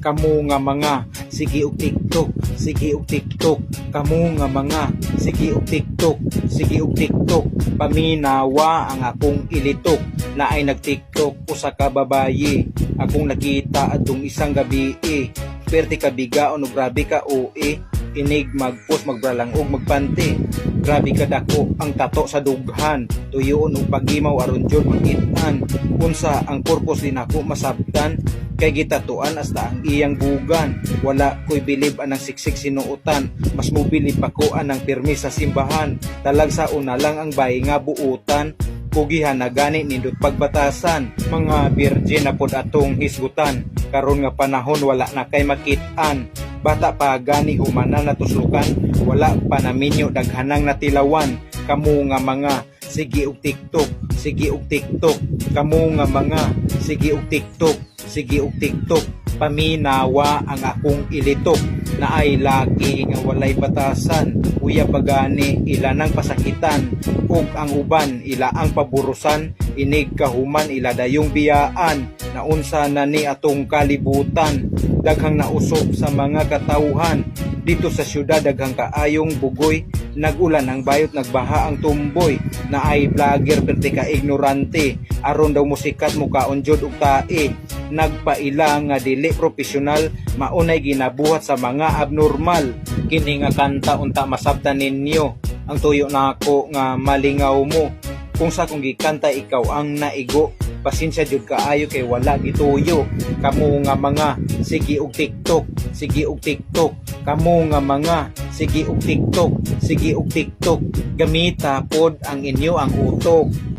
kamo nga mga sige og TikTok sige og TikTok. Kamo nga mga sige og TikTok sige og TikTok. Paminawa ang akong ilitok. Na ay nag TikTok usa ka babayi akong nakita adtong isang gabi eh. Pwerte ka bigaon grabe ka OE inig magpost magbralang og magpante. Grabe ka dako ang tato sa dughan. Tuyoon og pagimaw aron jud magitan unsa ang purpose din ako masabtan. Kay gitatuan hasta ang iyang bugan. Wala ko'y bilib anang siksik sinuutan mas mobilib pa ko anang pirmi sa simbahan. Talag sa una lang ang bayi nga buutan. Pugihan na gani nindot pagbatasan. Mga virgin na pod atong hisgutan. Karon nga panahon wala na kay makitaan bata pa gani humana na tuslukan wala pa na minyo daghanang natilawan kamo nga mga sige og TikTok sige og TikTok. Kamo nga mga sige og TikTok sige og TikTok paminawa ang akong ilitok na ay laki nga walay batasan. Uya pagani ila nang pasakitan ug ang uban ila ang paburusan inig kahuman ila dayong biyaan. Na unsa na ni atong kalibutan daghang nausop sa mga katawhan dito sa syudad daghang kaayong bugoy nagulan ang bayot nagbaha ang tumboy na ay vlogger perti ka ignorante. Aron daw musikat mo kaon jud og tae nagpaila nga dili profesional maunay ginabuhat sa mga abnormal. Kini nga kanta unta masabtan ninyo. Ang tuyo na ako nga malingaw mo. Kung sa kung gikanta ikaw ang naigo. Pasensya jud kaayo kay wala gituyo. Kamo nga mga sige og TikTok sige og TikTok. Kamo nga mga sige og TikTok sige og TikTok. Gamita pod ang inyo ang utok